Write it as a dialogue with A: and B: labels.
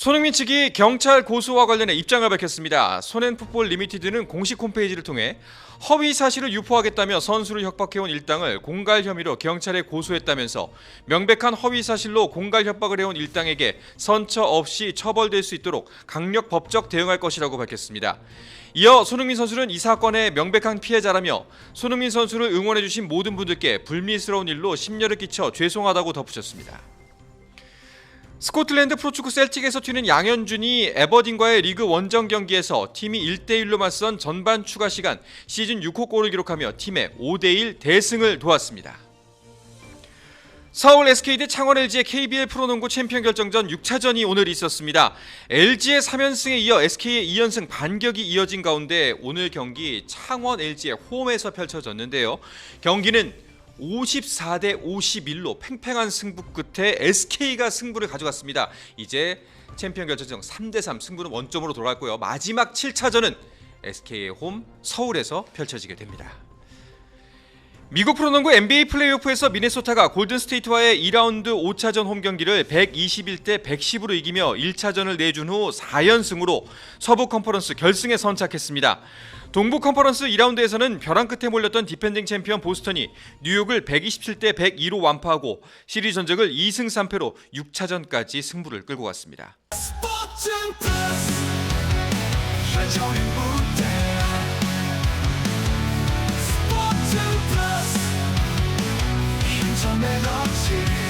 A: 손흥민 측이 경찰 고소와 관련해 입장을 밝혔습니다. 손앤풋볼 리미티드는 공식 홈페이지를 통해 허위 사실을 유포하겠다며 선수를 협박해온 일당을 공갈 혐의로 경찰에 고소했다면서 명백한 허위 사실로 공갈 협박을 해온 일당에게 선처 없이 처벌될 수 있도록 강력 법적 대응할 것이라고 밝혔습니다. 이어 손흥민 선수는 이 사건의 명백한 피해자라며 손흥민 선수를 응원해주신 모든 분들께 불미스러운 일로 심려를 끼쳐 죄송하다고 덧붙였습니다. 스코틀랜드 프로축구 셀틱에서 뛰는 양현준이 에버딘과의 리그 원정 경기에서 팀이 1대1로 맞선 전반 추가 시간 시즌 6호 골을 기록하며 팀의 5대1 대승을 도왔습니다. 서울 SK 대 창원 LG의 KBL 프로농구 챔피언 결정전 6차전이 오늘 있었습니다. LG의 3연승에 이어 SK의 2연승 반격이 이어진 가운데 오늘 경기 창원 LG의 홈에서 펼쳐졌는데요. 경기는 54대 51로 팽팽한 승부 끝에 SK가 승부를 가져갔습니다. 이제 챔피언 결정전 3대 3 승부는 원점으로 돌아갔고요. 마지막 7차전은 SK의 홈 서울에서 펼쳐지게 됩니다. 미국 프로농구 NBA 플레이오프에서 미네소타가 골든스테이트와의 2라운드 5차전 홈 경기를 121대 110으로 이기며 1차전을 내준 후 4연승으로 서부 컨퍼런스 결승에 선착했습니다. 동부 컨퍼런스 2라운드에서는 벼랑 끝에 몰렸던 디펜딩 챔피언 보스턴이 뉴욕을 127대 102로 완파하고 시리즈 전적을 2승 3패로 6차전까지 승부를 끌고 갔습니다.
B: 내 넘치는